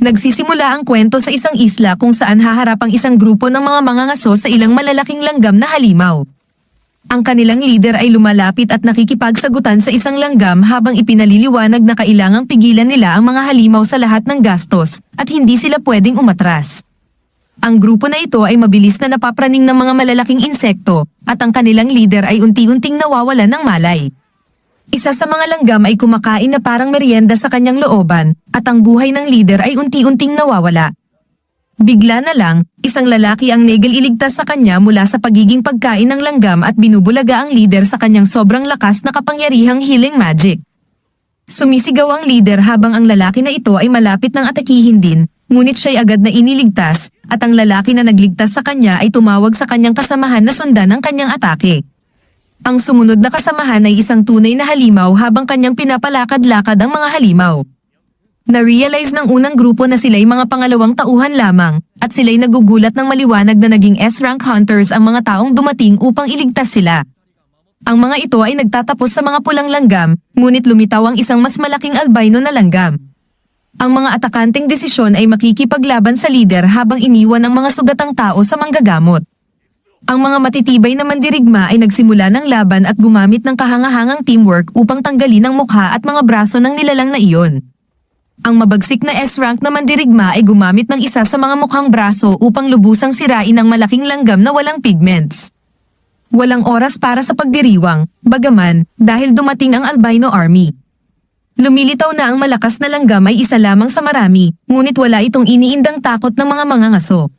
Nagsisimula ang kwento sa isang isla kung saan haharap ang isang grupo ng mga mangangaso sa ilang malalaking langgam na halimaw. Ang kanilang leader ay lumalapit at nakikipagsagutan sa isang langgam habang ipinaliliwanag na kailangang pigilan nila ang mga halimaw sa lahat ng gastos at hindi sila pwedeng umatras. Ang grupo na ito ay mabilis na napapraning ng mga malalaking insekto at ang kanilang leader ay unti-unting nawawalan ng malay. Isa sa mga langgam ay kumakain na parang merienda sa kanyang looban at ang buhay ng leader ay unti-unting nawawala. Bigla na lang, isang lalaki ang negel iligtas sa kanya mula sa pagiging pagkain ng langgam at binubulaga ang leader sa kanyang sobrang lakas na kapangyarihang healing magic. Sumisigaw ang leader habang ang lalaki na ito ay malapit ng atakihin din, ngunit siya'y agad na iniligtas at ang lalaki na nagligtas sa kanya ay tumawag sa kanyang kasamahan na sundan ang kanyang atake. Ang sumunod na kasamahan ay isang tunay na halimaw habang kanyang pinapalakad-lakad ang mga halimaw. Na-realize ng unang grupo na sila'y mga pangalawang tauhan lamang at sila'y nagugulat ng maliwanag na naging S-rank hunters ang mga taong dumating upang iligtas sila. Ang mga ito ay nagtatapos sa mga pulang langgam, ngunit lumitaw ang isang mas malaking albino na langgam. Ang mga atakanteng desisyon ay makikipaglaban sa lider habang iniwan ang mga sugatang tao sa manggagamot. Ang mga matitibay na mandirigma ay nagsimula ng laban at gumamit ng kahangahangang teamwork upang tanggalin ang mukha at mga braso ng nilalang na iyon. Ang mabagsik na S-rank na mandirigma ay gumamit ng isa sa mga mukhang braso upang lubusang sirain ang malaking langgam na walang pigments. Walang oras para sa pagdiriwang, bagaman, dahil dumating ang albino army. Lumilitaw na ang malakas na langgam ay isa lamang sa marami, ngunit wala itong iniindang takot ng mga mangangaso.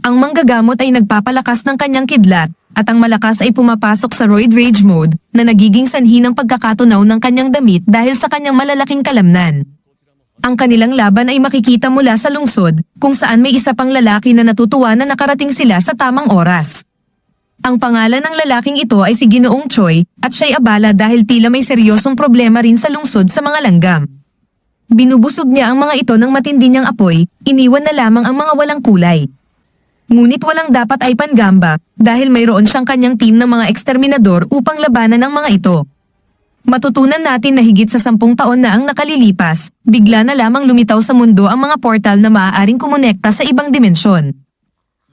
Ang manggagamot ay nagpapalakas ng kanyang kidlat, at ang malakas ay pumapasok sa roid rage mode na nagiging sanhi ng pagkakatunaw ng kanyang damit dahil sa kanyang malalaking kalamnan. Ang kanilang laban ay makikita mula sa lungsod, kung saan may isa pang lalaki na natutuwa na nakarating sila sa tamang oras. Ang pangalan ng lalaking ito ay si Ginoong Choi at siya'y abala dahil tila may seryosong problema rin sa lungsod sa mga langgam. Binubusog niya ang mga ito ng matindi niyang apoy, iniwan na lamang ang mga walang kulay. Ngunit walang dapat ay pangamba dahil mayroon siyang kanyang team ng mga eksterminador upang labanan ang mga ito. Matutunan natin na higit sa sampung taon na ang nakalilipas, bigla na lamang lumitaw sa mundo ang mga portal na maaaring kumonekta sa ibang dimensyon.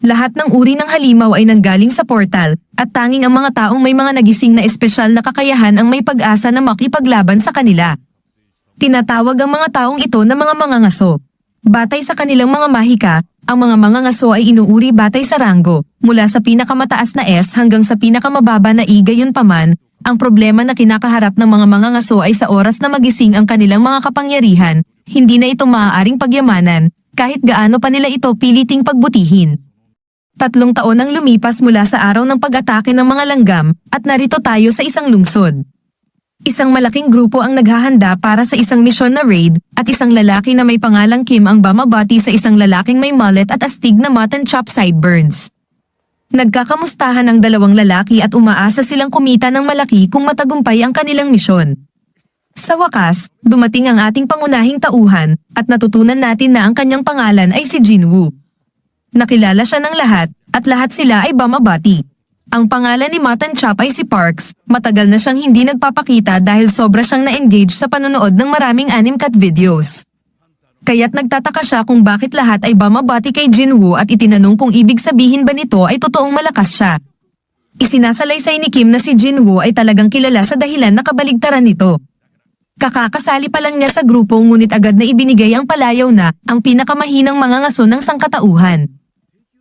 Lahat ng uri ng halimaw ay nanggaling sa portal, at tanging ang mga taong may mga nagising na espesyal na kakayahan ang may pag-asa na makipaglaban sa kanila. Tinatawag ang mga taong ito na mga mangangaso. Batay sa kanilang mga mahika, ang mga mangangaso ay inuuri batay sa ranggo, mula sa pinakamataas na S hanggang sa pinakamababa na I gayon paman, ang problema na kinakaharap ng mga mangangaso ay sa oras na magising ang kanilang mga kapangyarihan, hindi na ito maaaring pagyamanan, kahit gaano pa nila ito piliting pagbutihin. Tatlong taon ang lumipas mula sa araw ng pag-atake ng mga langgam at narito tayo sa isang lungsod. Isang malaking grupo ang naghahanda para sa isang misyon na raid at isang lalaki na may pangalang Kim ang bamabati sa isang lalaking may mullet at astig na mutton chop sideburns. Nagkakamustahan ang dalawang lalaki at umaasa silang kumita ng malaki kung matagumpay ang kanilang misyon. Sa wakas, dumating ang ating pangunahing tauhan at natutunan natin na ang kanyang pangalan ay si Jinwoo. Nakilala siya ng lahat, at lahat sila ay bamabati. Ang pangalan ni Matan Chop ay si Parks, matagal na siyang hindi nagpapakita dahil sobra siyang na-engage sa panonood ng maraming anim cut videos. Kaya't nagtataka siya kung bakit lahat ay bamabati kay Jinwoo at itinanong kung ibig sabihin ba nito ay totoong malakas siya. Isinasalaysay ni Kim na si Jinwoo ay talagang kilala sa dahilan na kabaligtaran nito. Kakakasali pa lang niya sa grupo ngunit agad na ibinigay ang palayaw na ang pinakamahinang mga ngaso ng sangkatauhan.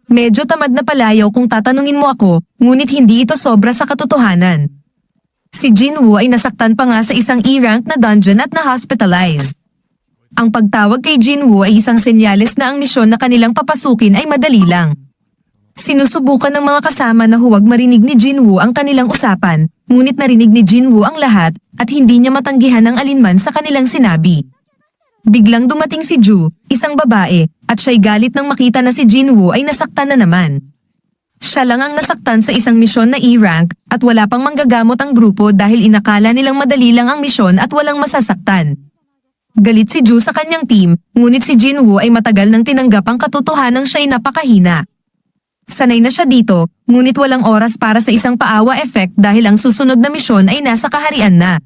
Medyo tamad na palayaw kung tatanungin mo ako, ngunit hindi ito sobra sa katotohanan. Si Jinwoo ay nasaktan pa nga sa isang E-rank na dungeon at na-hospitalized. Ang pagtawag kay Jinwoo ay isang senyales na ang misyon na kanilang papasukin ay madali lang. Sinusubukan ng mga kasama na huwag marinig ni Jinwoo ang kanilang usapan, ngunit narinig ni Jinwoo ang lahat at hindi niya matanggihan ang alinman sa kanilang sinabi. Biglang dumating si Ju, isang babae, at siya'y galit nang makita na si Jinwoo ay nasaktan na naman. Siya lang ang nasaktan sa isang misyon na E-rank at wala pang manggagamot ang grupo dahil inakala nilang madali lang ang misyon at walang masasaktan. Galit si Ju sa kanyang team, ngunit si Jinwoo ay matagal nang tinanggap ang katotohanang siya'y napakahina. Sanay na siya dito, ngunit walang oras para sa isang paawa effect dahil ang susunod na misyon ay nasa kaharian na.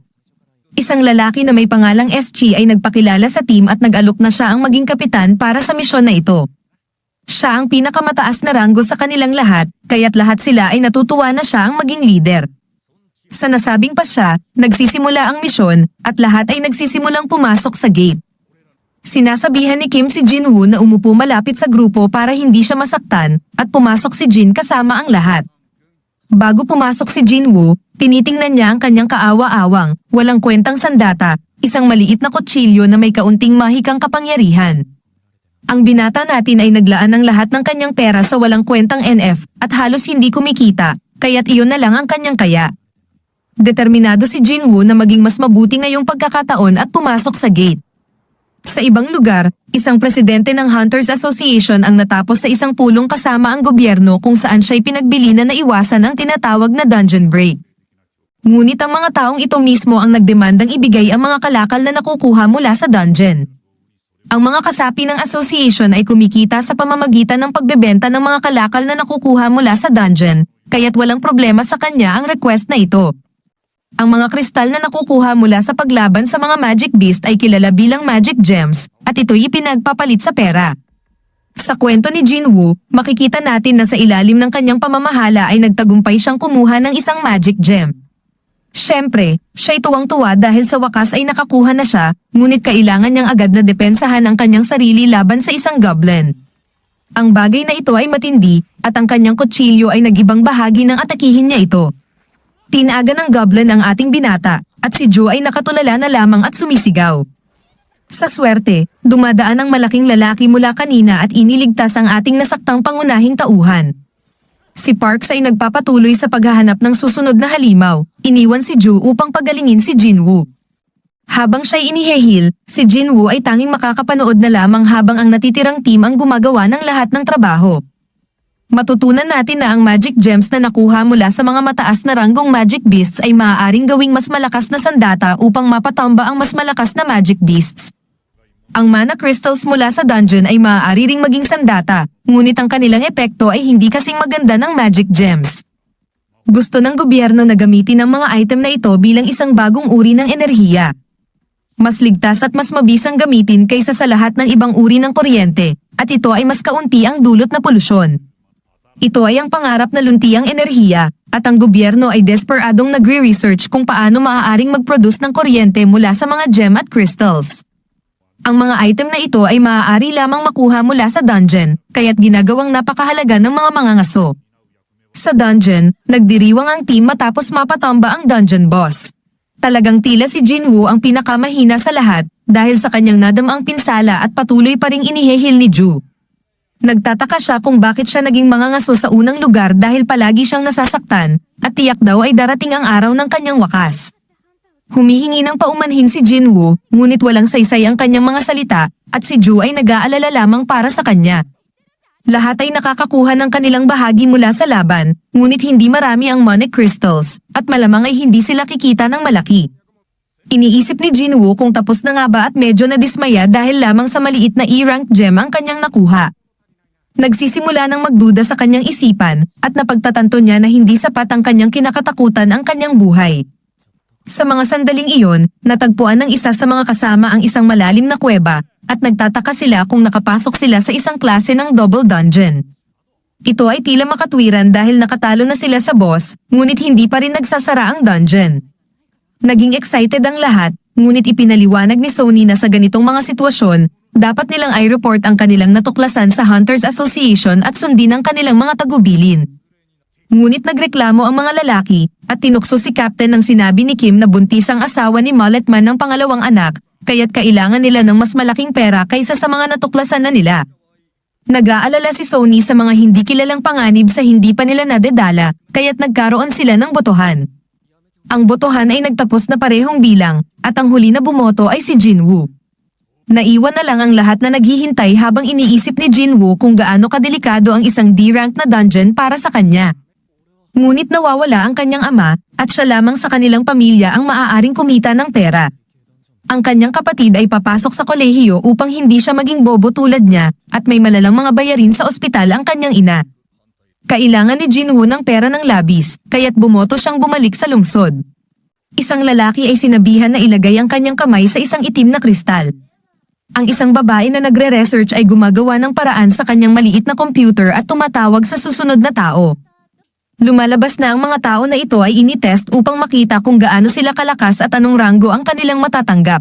Isang lalaki na may pangalang SG ay nagpakilala sa team at nag-alok na siya ang maging kapitan para sa misyon na ito. Siya ang pinakamataas na ranggo sa kanilang lahat, kaya't lahat sila ay natutuwa na siya ang maging leader. Sa nasabing pasya, nagsisimula ang misyon at lahat ay nagsisimulang pumasok sa gate. Sinasabihan ni Kim si Jinwoo na umupo malapit sa grupo para hindi siya masaktan at pumasok si Jin kasama ang lahat. Bago pumasok si Jinwoo, tinitingnan niya ang kanyang kaawa-awang, walang kwentang sandata, isang maliit na kutsilyo na may kaunting mahikang kapangyarihan. Ang binata natin ay naglaan ng lahat ng kanyang pera sa walang kwentang NF at halos hindi kumikita, kaya't iyon na lang ang kanyang kaya. Determinado si Jinwoo na maging mas mabuti ngayong pagkakataon at pumasok sa gate. Sa ibang lugar, isang presidente ng Hunters Association ang natapos sa isang pulong kasama ang gobyerno kung saan siya'y pinagbilinan na iwasan ang tinatawag na dungeon break. Ngunit ang mga taong ito mismo ang nagdemandang ibigay ang mga kalakal na nakukuha mula sa dungeon. Ang mga kasapi ng association ay kumikita sa pamamagitan ng pagbebenta ng mga kalakal na nakukuha mula sa dungeon, kaya't walang problema sa kanya ang request na ito. Ang mga kristal na nakukuha mula sa paglaban sa mga magic beast ay kilala bilang magic gems, at ito'y ipinagpapalit sa pera. Sa kwento ni Jinwoo, makikita natin na sa ilalim ng kanyang pamamahala ay nagtagumpay siyang kumuha ng isang magic gem. Siyempre, siya'y tuwang-tuwa dahil sa wakas ay nakakuha na siya, ngunit kailangan niyang agad na depensahan ang kanyang sarili laban sa isang goblin. Ang bagay na ito ay matindi, at ang kanyang kutsilyo ay nagibang bahagi ng atakihin niya ito. Tinaga ng goblin ang ating binata, at si Joe ay nakatulala na lamang at sumisigaw. Sa swerte, dumadaan ang malaking lalaki mula kanina at iniligtas ang ating nasaktang pangunahing tauhan. Si Parks ay nagpapatuloy sa paghahanap ng susunod na halimaw, iniwan si Ju upang pagalingin si Jinwoo. Habang siya'y inihehil, si Jinwoo ay tanging makakapanood na lamang habang ang natitirang team ang gumagawa ng lahat ng trabaho. Matutunan natin na ang magic gems na nakuha mula sa mga mataas na ranggong magic beasts ay maaaring gawing mas malakas na sandata upang mapatamba ang mas malakas na magic beasts. Ang mana crystals mula sa dungeon ay maaari ring maging sandata, ngunit ang kanilang epekto ay hindi kasing maganda ng magic gems. Gusto ng gobyerno na gamitin ang mga item na ito bilang isang bagong uri ng enerhiya. Mas ligtas at mas mabisang gamitin kaysa sa lahat ng ibang uri ng kuryente, at ito ay mas kaunti ang dulot na polusyon. Ito ay ang pangarap na luntiang enerhiya, at ang gobyerno ay desperadong nagre-research kung paano maaaring mag-produce ng kuryente mula sa mga gem at crystals. Ang mga item na ito ay maaari lamang makuha mula sa dungeon, kaya't ginagawang napakahalaga ng mga mangangaso. Sa dungeon, nagdiriwang ang team matapos mapatamba ang dungeon boss. Talagang tila si Jinwoo ang pinakamahina sa lahat dahil sa kanyang nadamang pinsala at patuloy pa ring inihehil ni Ju. Nagtataka siya kung bakit siya naging mangangaso sa unang lugar dahil palagi siyang nasasaktan at tiyak daw ay darating ang araw ng kanyang wakas. Humihingi ng paumanhin si Jinwoo, ngunit walang saysay ang kanyang mga salita at si Ju ay nag-aalala lamang para sa kanya. Lahat ay nakakakuha ng kanilang bahagi mula sa laban, ngunit hindi marami ang money crystals, at malamang ay hindi sila kikita ng malaki. Iniisip ni Jinwoo kung tapos na nga ba at medyo nadismaya dahil lamang sa maliit na E-rank gem ang kanyang nakuha. Nagsisimula ng magduda sa kanyang isipan at napagtatanto niya na hindi sapat ang kanyang kinakatakutan ang kanyang buhay. Sa mga sandaling iyon, natagpuan ng isa sa mga kasama ang isang malalim na kuweba at nagtataka sila kung nakapasok sila sa isang klase ng double dungeon. Ito ay tila makatwiran dahil nakatalo na sila sa boss, ngunit hindi pa rin nagsasara ang dungeon. Naging excited ang lahat, ngunit ipinaliwanag ni Sony na sa ganitong mga sitwasyon, dapat nilang i-report ang kanilang natuklasan sa Hunters Association at sundin ang kanilang mga tagubilin. Ngunit nagreklamo ang mga lalaki at tinukso si Captain nang sinabi ni Kim na buntis ang asawa ni Mulletman ng pangalawang anak, kaya't kailangan nila ng mas malaking pera kaysa sa mga natuklasan na nila. Nag-aalala si Sony sa mga hindi kilalang panganib sa hindi pa nila nadedala, kaya't nagkaroon sila ng botohan. Ang botohan ay nagtapos na parehong bilang, at ang huli na bumoto ay si Jinwoo. Naiwan na lang ang lahat na naghihintay habang iniisip ni Jinwoo kung gaano kadelikado ang isang D-rank na dungeon para sa kanya. Ngunit nawawala ang kanyang ama, at siya lamang sa kanilang pamilya ang maaaring kumita ng pera. Ang kanyang kapatid ay papasok sa kolehiyo upang hindi siya maging bobo tulad niya, at may malalang mga bayarin sa ospital ang kanyang ina. Kailangan ni Jinwoo ng pera ng labis, kaya't bumoto siyang bumalik sa lungsod. Isang lalaki ay sinabihan na ilagay ang kanyang kamay sa isang itim na kristal. Ang isang babae na nagre-research ay gumagawa ng paraan sa kanyang maliit na computer at tumatawag sa susunod na tao. Lumalabas na ang mga tao na ito ay initest upang makita kung gaano sila kalakas at anong ranggo ang kanilang matatanggap.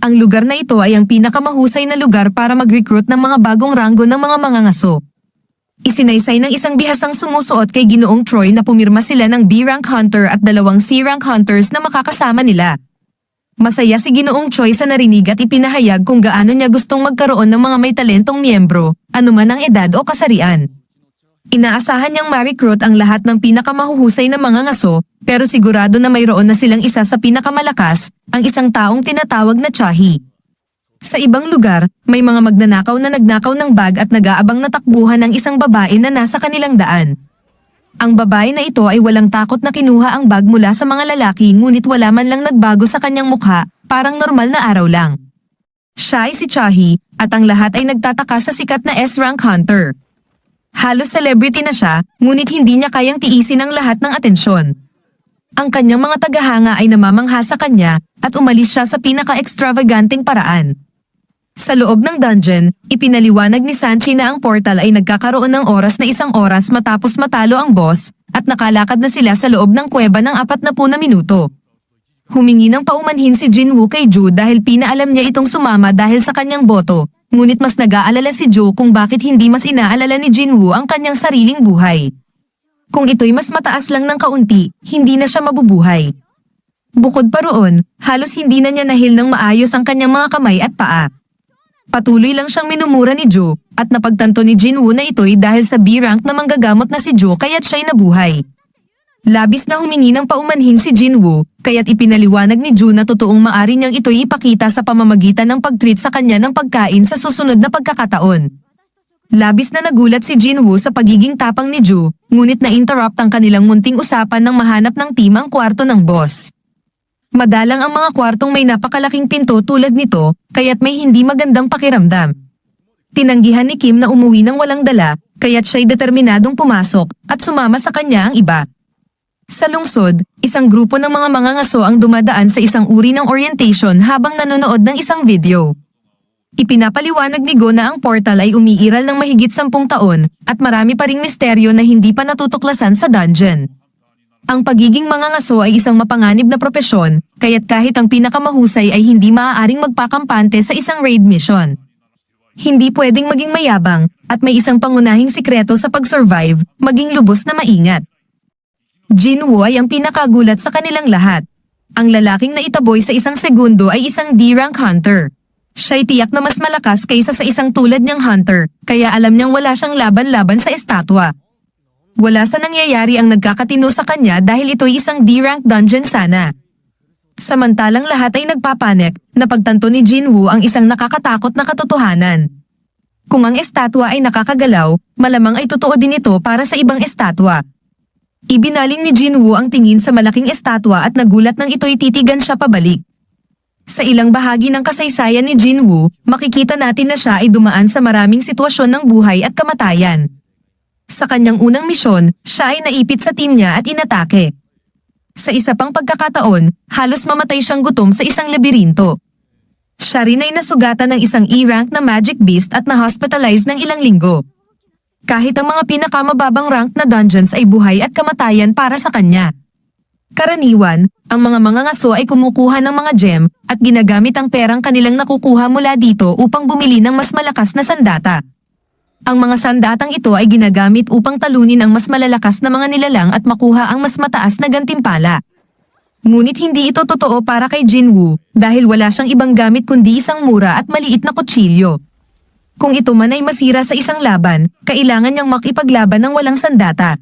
Ang lugar na ito ay ang pinakamahusay na lugar para mag-recruit ng mga bagong ranggo ng mga mangangaso. Isinaysay ng isang bihasang sumusuot kay Ginoong Troy na pumirma sila ng B-rank hunter at dalawang C-rank hunters na makakasama nila. Masaya si Ginoong Choi sa narinig at ipinahayag kung gaano niya gustong magkaroon ng mga may talentong miyembro, anuman ang edad o kasarian. Inaasahan niyang ma-recruit ang lahat ng pinakamahuhusay na mga ngaso, pero sigurado na mayroon na silang isa sa pinakamalakas, ang isang taong tinatawag na Chahi. Sa ibang lugar, may mga magnanakaw na nagnakaw ng bag at nag-aabang na takbuhan ng isang babae na nasa kanilang daan. Ang babae na ito ay walang takot na kinuha ang bag mula sa mga lalaki ngunit wala man lang nagbago sa kanyang mukha, parang normal na araw lang. Siya ay si Chahi, at ang lahat ay nagtataka sa sikat na S-rank hunter. Halos celebrity na siya, ngunit hindi niya kayang tiisin ang lahat ng atensyon. Ang kanyang mga tagahanga ay namamangha sa kanya at umalis siya sa pinaka-extravaganting paraan. Sa loob ng dungeon, ipinaliwanag ni Sanchi na ang portal ay nagkakaroon ng oras na isang oras matapos matalo ang boss at nakalakad na sila sa loob ng kuweba ng apat na puna minuto. Humingi ng paumanhin si Jinwoo kay Ju dahil pinaalam niya itong sumama dahil sa kanyang boto, ngunit mas nag-aalala si Ju kung bakit hindi mas inaalala ni Jinwoo ang kanyang sariling buhay. Kung ito'y mas mataas lang ng kaunti, hindi na siya mabubuhay. Bukod pa roon, halos hindi na niya nahil ng maayos ang kanyang mga kamay at paa. Patuloy lang siyang minumura ni Jo at napagtanto ni Jinwoo na ito'y dahil sa B-rank na manggagamot na si Jo kaya't siya'y nabuhay. Labis na humingi ng paumanhin si Jinwoo, kaya't ipinaliwanag ni Ju na totoong maari niyang ito'y ipakita sa pamamagitan ng pag-treat sa kanya ng pagkain sa susunod na pagkakataon. Labis na nagulat si Jinwoo sa pagiging tapang ni Ju, ngunit na-interrupt ang kanilang munting usapan nang mahanap ng team ang kwarto ng boss. Madalang ang mga kwartong may napakalaking pinto tulad nito, kaya't may hindi magandang pakiramdam. Tinanggihan ni Kim na umuwi ng walang dala, kaya't siya'y determinadong pumasok at sumama sa kanya ang iba. Sa lungsod, isang grupo ng mga mangangaso ang dumadaan sa isang uri ng orientation habang nanonood ng isang video. Ipinapaliwanag ni Go na ang portal ay umiiral ng mahigit sampung taon at marami pa ring misteryo na hindi pa natutuklasan sa dungeon. Ang pagiging mangangaso ay isang mapanganib na propesyon, kaya't kahit ang pinakamahusay ay hindi maaaring magpakampante sa isang raid mission. Hindi pwedeng maging mayabang, at may isang pangunahing sikreto sa pag-survive, maging lubos na maingat. Jinwoo ay ang pinakagulat sa kanilang lahat. Ang lalaking naitaboy sa isang segundo ay isang D-rank hunter. Siya'y tiyak na mas malakas kaysa sa isang tulad niyang hunter, kaya alam niyang wala siyang laban-laban sa estatwa. Wala sa nangyayari ang nagkakatino sa kanya dahil ito'y isang D-rank dungeon sana. Samantalang lahat ay nagpapanik, napagtanto ni Jinwoo ang isang nakakatakot na katotohanan. Kung ang estatwa ay nakakagalaw, malamang ay totoo din ito para sa ibang estatwa. Ibinaling ni Jinwoo ang tingin sa malaking estatwa at nagulat nang ito'y titigan siya pabalik. Sa ilang bahagi ng kasaysayan ni Jinwoo, makikita natin na siya ay dumaan sa maraming sitwasyon ng buhay at kamatayan. Sa kanyang unang misyon, siya ay naipit sa team niya at inatake. Sa isa pang pagkakataon, halos mamatay siyang gutom sa isang labirinto. Siya rin ay nasugatan ng isang E-rank na magic beast at na-hospitalize ng ilang linggo. Kahit ang mga pinakamababang rank na dungeons ay buhay at kamatayan para sa kanya. Karaniwan, ang mga mangangaso ay kumukuha ng mga gem at ginagamit ang perang kanilang nakukuha mula dito upang bumili ng mas malakas na sandata. Ang mga sandatang ito ay ginagamit upang talunin ang mas malalakas na mga nilalang at makuha ang mas mataas na gantimpala. Ngunit hindi ito totoo para kay Jinwoo dahil wala siyang ibang gamit kundi isang mura at maliit na kutsilyo. Kung ito man ay masira sa isang laban, kailangan niyang makipaglaban ng walang sandata.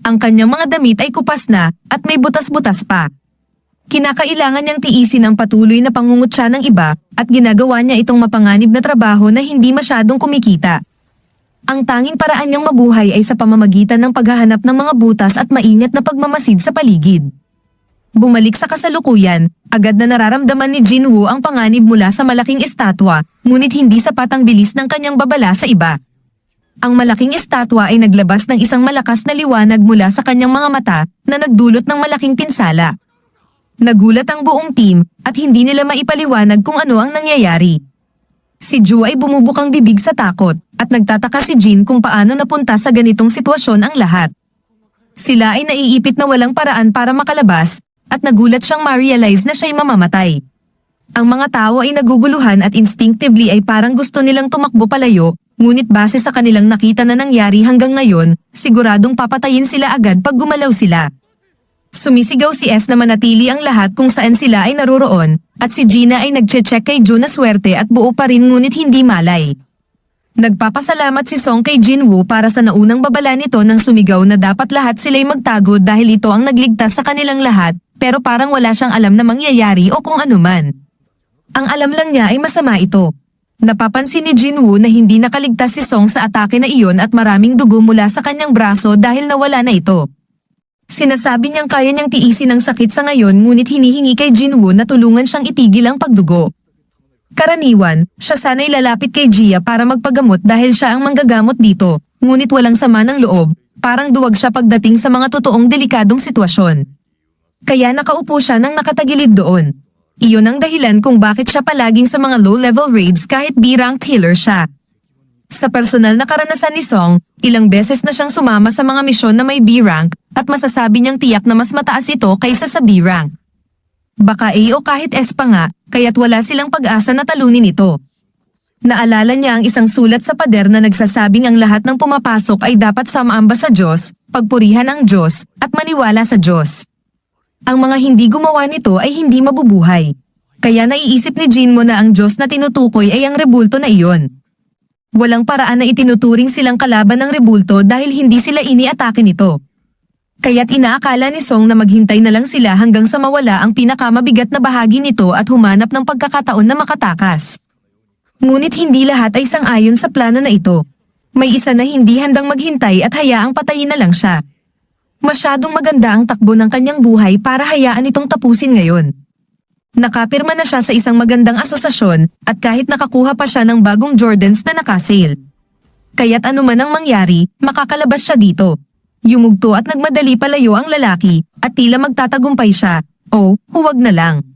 Ang kanyang mga damit ay kupas na at may butas-butas pa. Kinakailangan niyang tiisin ang patuloy na pangungutya ng iba at ginagawa niya itong mapanganib na trabaho na hindi masyadong kumikita. Ang tanging paraan niyang mabuhay ay sa pamamagitan ng paghahanap ng mga butas at maingat na pagmamasid sa paligid. Bumalik sa kasalukuyan, agad na nararamdaman ni Jinwoo ang panganib mula sa malaking estatwa, ngunit hindi sapat ang bilis ng kanyang babala sa iba. Ang malaking estatwa ay naglabas ng isang malakas na liwanag mula sa kanyang mga mata na nagdulot ng malaking pinsala. Nagulat ang buong team at hindi nila maipaliwanag kung ano ang nangyayari. Si Ju ay bumubukang bibig sa takot at nagtataka si Jin kung paano napunta sa ganitong sitwasyon ang lahat. Sila ay naiipit na walang paraan para makalabas at nagulat siyang ma-realize na siya'y mamamatay. Ang mga tao ay naguguluhan at instinctively ay parang gusto nilang tumakbo palayo, ngunit base sa kanilang nakita na nangyari hanggang ngayon, siguradong papatayin sila agad pag gumalaw sila. Sumisigaw si S na manatili ang lahat kung saan sila ay naroroon, at si Gina ay nagche-check kay Jun na swerte at buo pa rin ngunit hindi malay. Nagpapasalamat si Song kay Jinwoo para sa naunang babala nito nang sumigaw na dapat lahat sila'y magtago dahil ito ang nagligtas sa kanilang lahat, pero parang wala siyang alam na mangyayari o kung ano man. Ang alam lang niya ay masama ito. Napapansin ni Jinwoo na hindi nakaligtas si Song sa atake na iyon at maraming dugo mula sa kanyang braso dahil nawala na ito. Sinasabi niyang kaya niyang tiisin ang sakit sa ngayon ngunit hinihingi kay Jinwoo na tulungan siyang itigil ang pagdugo. Karaniwan, siya sana'y lalapit kay Gia para magpagamot dahil siya ang manggagamot dito, ngunit walang sama ng loob, parang duwag siya pagdating sa mga totoong delikadong sitwasyon. Kaya nakaupo siya nang nakatagilid doon. Iyon ang dahilan kung bakit siya palaging sa mga low-level raids kahit B-rank healer siya. Sa personal na karanasan ni Song, ilang beses na siyang sumama sa mga misyon na may B-rank at masasabi niyang tiyak na mas mataas ito kaysa sa B-rank. Baka A o kahit S pa nga, kaya't wala silang pag-asa na talunin ito. Naalala niya ang isang sulat sa pader na nagsasabing ang lahat ng pumapasok ay dapat samaamba sa Diyos, pagpurihan ang Diyos, at maniwala sa Diyos. Ang mga hindi gumawa nito ay hindi mabubuhay. Kaya naiisip ni Jinmo na ang Diyos na tinutukoy ay ang rebulto na iyon. Walang paraan na itinuturing silang kalaban ng rebulto dahil hindi sila iniatake nito. Kaya't inaakala ni Song na maghintay na lang sila hanggang sa mawala ang pinakamabigat na bahagi nito at humanap ng pagkakataon na makatakas. Ngunit hindi lahat ay sang-ayon sa plano na ito. May isa na hindi handang maghintay at hayaang patayin na lang siya. Masyadong maganda ang takbo ng kanyang buhay para hayaan itong tapusin ngayon. Nakapirma na siya sa isang magandang asosasyon at kahit nakakuha pa siya ng bagong Jordans na nakasale. Kaya't anuman ang mangyari, makakalabas siya dito. Yumugto at nagmadali palayo ang lalaki at tila magtatagumpay siya. O, huwag na lang.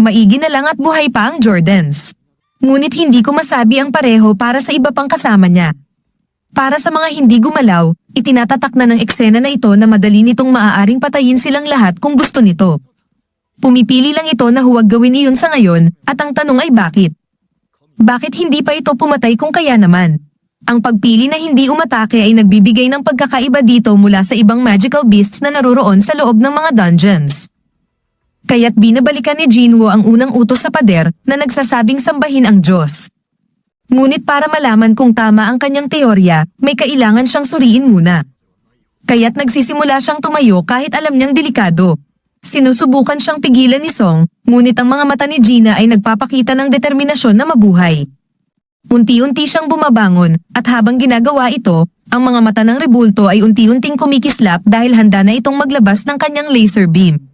Maigi na lang at buhay pa ang Jordans. Ngunit hindi ko masabi ang pareho para sa iba pang kasama niya. Para sa mga hindi gumalaw, itinatatak na ng eksena na ito na madali nitong maaaring patayin silang lahat kung gusto nito. Pumipili lang ito na huwag gawin iyon sa ngayon, at ang tanong ay bakit? Bakit hindi pa ito pumatay kung kaya naman? Ang pagpili na hindi umatake ay nagbibigay ng pagkakaiba dito mula sa ibang magical beasts na naroroon sa loob ng mga dungeons. Kaya't binabalikan ni Jinwoo ang unang utos sa pader na nagsasabing sambahin ang Diyos. Ngunit para malaman kung tama ang kanyang teorya, may kailangan siyang suriin muna. Kaya't nagsisimula siyang tumayo kahit alam niyang delikado. Sinusubukan siyang pigilan ni Song, ngunit ang mga mata ni Gina ay nagpapakita ng determinasyon na mabuhay. Unti-unti siyang bumabangon, at habang ginagawa ito, ang mga mata ng rebulto ay unti-unting kumikislap dahil handa na itong maglabas ng kanyang laser beam.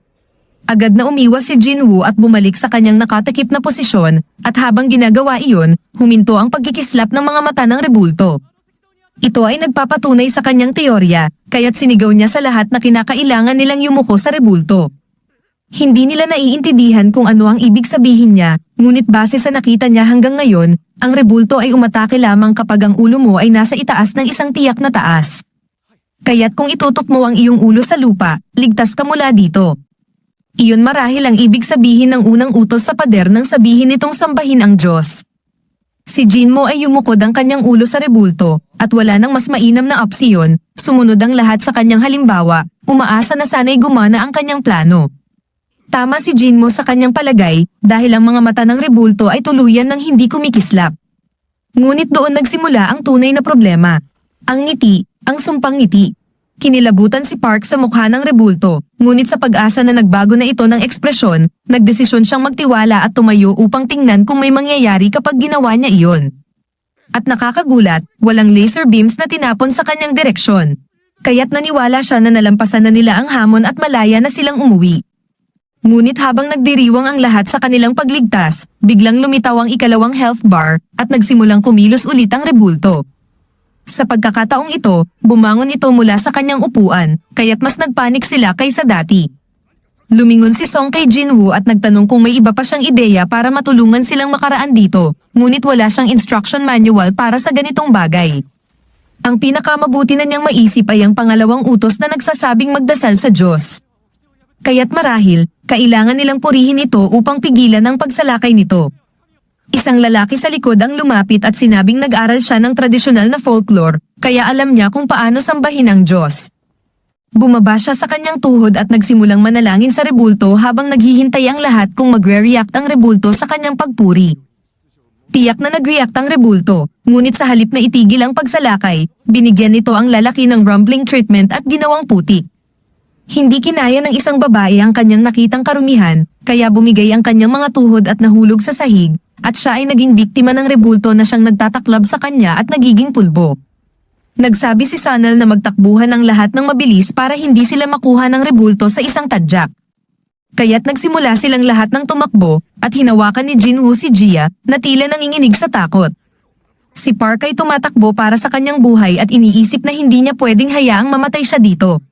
Agad na umiwas si Jinwoo at bumalik sa kanyang nakatakip na posisyon, at habang ginagawa iyon, huminto ang pagkikislap ng mga mata ng rebulto. Ito ay nagpapatunay sa kanyang teorya, kaya't sinigaw niya sa lahat na kinakailangan nilang yumuko sa rebulto. Hindi nila naiintindihan kung ano ang ibig sabihin niya, ngunit base sa nakita niya hanggang ngayon, ang rebulto ay umatake lamang kapag ang ulo mo ay nasa itaas ng isang tiyak na taas. Kaya't kung itutok mo ang iyong ulo sa lupa, ligtas ka mula dito. Iyon marahil ang ibig sabihin ng unang utos sa pader nang sabihin nitong sambahin ang Diyos. Si Jinmo ay yumukod ang kanyang ulo sa rebulto, at wala nang mas mainam na opsyon, sumunod ang lahat sa kanyang halimbawa, umaasa na sana'y gumana ang kanyang plano. Tama si Jinmo sa kanyang palagay, dahil ang mga mata ng rebulto ay tuluyan ng hindi kumikislap. Ngunit doon nagsimula ang tunay na problema. Ang ngiti, ang sumpang ngiti. Kinilabutan si Park sa mukha ng rebulto, ngunit sa pag-asa na nagbago na ito ng ekspresyon, nagdesisyon siyang magtiwala at tumayo upang tingnan kung may mangyayari kapag ginawa niya iyon. At nakakagulat, walang laser beams na tinapon sa kanyang direksyon. Kaya't naniwala siya na nalampasan na nila ang hamon at malaya na silang umuwi. Ngunit habang nagdiriwang ang lahat sa kanilang pagligtas, biglang lumitaw ang ikalawang health bar at nagsimulang kumilos ulit ang rebulto. Sa pagkakataong ito, bumangon ito mula sa kanyang upuan, kaya't mas nagpanik sila kaysa dati. Lumingon si Song kay Jinwoo at nagtanong kung may iba pa siyang ideya para matulungan silang makaraan dito, ngunit wala siyang instruction manual para sa ganitong bagay. Ang pinakamabuti na niyang maisip ay ang pangalawang utos na nagsasabing magdasal sa Diyos. Kaya't marahil, kailangan nilang purihin ito upang pigilan ang pagsalakay nito. Isang lalaki sa likod ang lumapit at sinabing nag-aral siya ng tradisyonal na folklore, kaya alam niya kung paano sambahin ang Diyos. Bumaba siya sa kanyang tuhod at nagsimulang manalangin sa rebulto habang naghihintay ang lahat kung magre-react ang rebulto sa kanyang pagpuri. Tiyak na nag-react ang rebulto, ngunit sa halip na itigil ang pagsalakay, binigyan nito ang lalaki ng rumbling treatment at ginawang putik. Hindi kinaya ng isang babae ang kanyang nakitang karumihan, kaya bumigay ang kanyang mga tuhod at nahulog sa sahig, at siya ay naging biktima ng rebulto na siyang nagtataklab sa kanya at nagiging pulbo. Nagsabi si Sanel na magtakbuhan ang lahat ng mabilis para hindi sila makuha ng rebulto sa isang tadyak. Kaya't nagsimula silang lahat ng tumakbo at hinawakan ni Jinwoo si Jia na tila nanginginig sa takot. Si Park ay tumatakbo para sa kanyang buhay at iniisip na hindi niya pwedeng hayaang mamatay siya dito.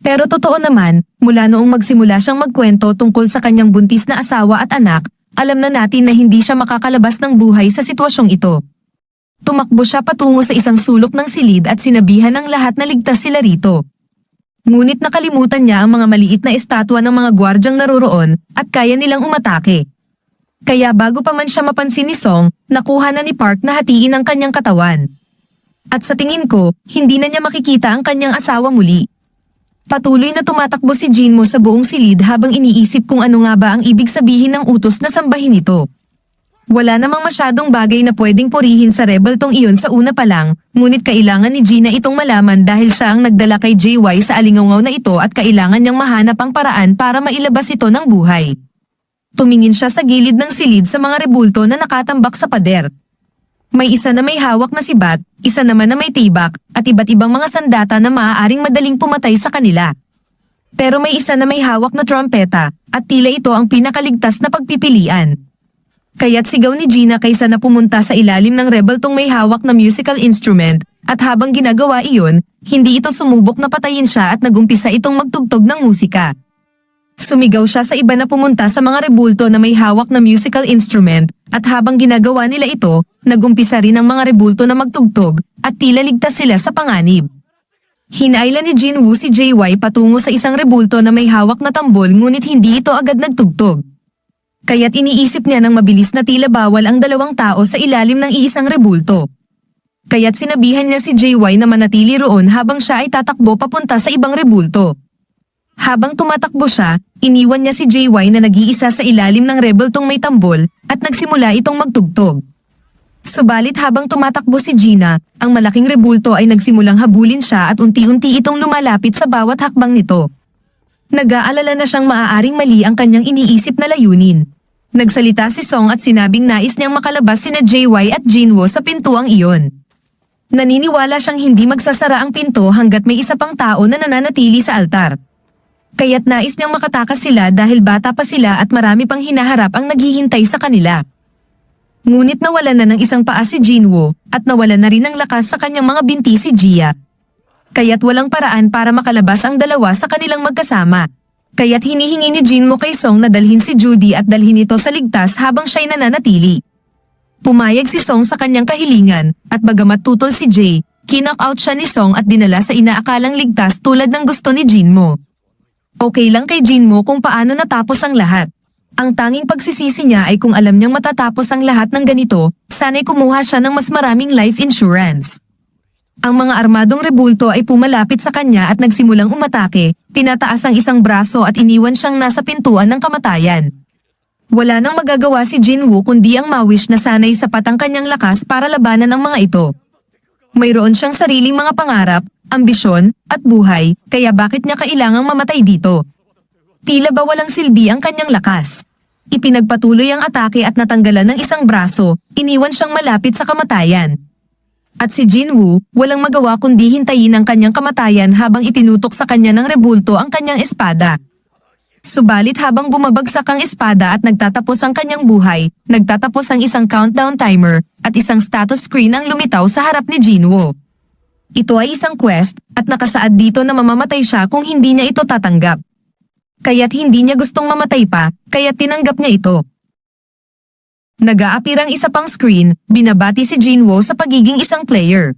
Pero totoo naman, mula noong magsimula siyang magkwento tungkol sa kanyang buntis na asawa at anak, alam na natin na hindi siya makakalabas ng buhay sa sitwasyong ito. Tumakbo siya patungo sa isang sulok ng silid at sinabihan ng lahat na ligtas sila rito. Ngunit nakalimutan niya ang mga maliit na estatwa ng mga gwardyang naroroon at kaya nilang umatake. Kaya bago pa man siya mapansin ni Song, nakuha na ni Park na hatiin ang kanyang katawan. At sa tingin ko, hindi na niya makikita ang kanyang asawa muli. Patuloy na tumatakbo si Jinmo sa buong silid habang iniisip kung ano nga ba ang ibig sabihin ng utos na sambahin ito. Wala namang masyadong bagay na pwedeng purihin sa rebel tong iyon sa una pa lang, ngunit kailangan ni Gina itong malaman dahil siya ang nagdala kay JY sa alingaw na ito at kailangan niyang mahanap ang paraan para mailabas ito ng buhay. Tumingin siya sa gilid ng silid sa mga rebulto na nakatambak sa pader. May isa na may hawak na si Bat, isa naman na may tibak, at iba't ibang mga sandata na maaaring madaling pumatay sa kanila. Pero may isa na may hawak na trompeta, at tila ito ang pinakaligtas na pagpipilian. Kaya't sigaw ni Gina kaysa na pumunta sa ilalim ng rebel tong may hawak na musical instrument, at habang ginagawa iyon, hindi ito sumubok na patayin siya at nagumpisa itong magtugtog ng musika. Sumigaw siya sa iba na pumunta sa mga rebulto na may hawak na musical instrument, at habang ginagawa nila ito, nagumpisa rin ang mga rebulto na magtugtog, at tila ligtas sila sa panganib. Hinailan ni Jinwoo si JY patungo sa isang rebulto na may hawak na tambol ngunit hindi ito agad nagtugtog. Kaya't iniisip niya ng mabilis na tila bawal ang dalawang tao sa ilalim ng iisang rebulto. Kaya't sinabihan niya si JY na manatili roon habang siya ay tatakbo papunta sa ibang rebulto. Habang tumatakbo siya, iniwan niya si JY na nag-iisa sa ilalim ng rebultong may tambol at nagsimula itong magtugtog. Subalit habang tumatakbo si Gina, ang malaking rebulto ay nagsimulang habulin siya at unti-unti itong lumalapit sa bawat hakbang nito. Nag-aalala na siyang maaaring mali ang kanyang iniisip na layunin. Nagsalita si Song at sinabing nais niyang makalabas sina JY at Jinwo sa pintuang iyon. Naniniwala siyang hindi magsasara ang pinto hanggat may isa pang tao na nananatili sa altar. Kaya't nais niyang makatakas sila dahil bata pa sila at marami pang hinaharap ang naghihintay sa kanila. Ngunit nawalan na ng isang paa si Jinwo at nawalan na rin ng lakas sa kanyang mga binti si Jia. Kaya't walang paraan para makalabas ang dalawa sa kanilang magkasama. Kaya't hinihingi ni Jinmo kay Song na dalhin si Judy at dalhin ito sa ligtas habang siya'y nananatili. Pumayag si Song sa kanyang kahilingan at bagamat tutol si Jay, kinock out siya ni Song at dinala sa inaakalang ligtas tulad ng gusto ni Jinmo. Okay lang kay Jinmo kung paano natapos ang lahat. Ang tanging pagsisisi niya ay kung alam niyang matatapos ang lahat ng ganito, sana'y kumuha siya ng mas maraming life insurance. Ang mga armadong rebulto ay pumalapit sa kanya at nagsimulang umatake, tinataas ang isang braso at iniwan siyang nasa pintuan ng kamatayan. Wala nang magagawa si Jinwoo kundi ang mawish na sanay sapat ang kanyang lakas para labanan ang mga ito. Mayroon siyang sariling mga pangarap, ambisyon, at buhay, kaya bakit niya kailangang mamatay dito? Tila ba walang silbi ang kanyang lakas? Ipinagpatuloy ang atake at natanggalan ng isang braso, iniwan siyang malapit sa kamatayan. At si Jinwoo, walang magawa kundi hintayin ang kanyang kamatayan habang itinutok sa kanya ng rebulto ang kanyang espada. Subalit habang bumabagsak ang espada at nagtatapos ang kanyang buhay, nagtatapos ang isang countdown timer at isang status screen ang lumitaw sa harap ni Jinwoo. Ito ay isang quest at nakasaad dito na mamamatay siya kung hindi niya ito tatanggap. Kaya't hindi niya gustong mamatay pa, kaya't tinanggap niya ito. Nag-aapirang isa pang screen, binabati si Jinwoo sa pagiging isang player.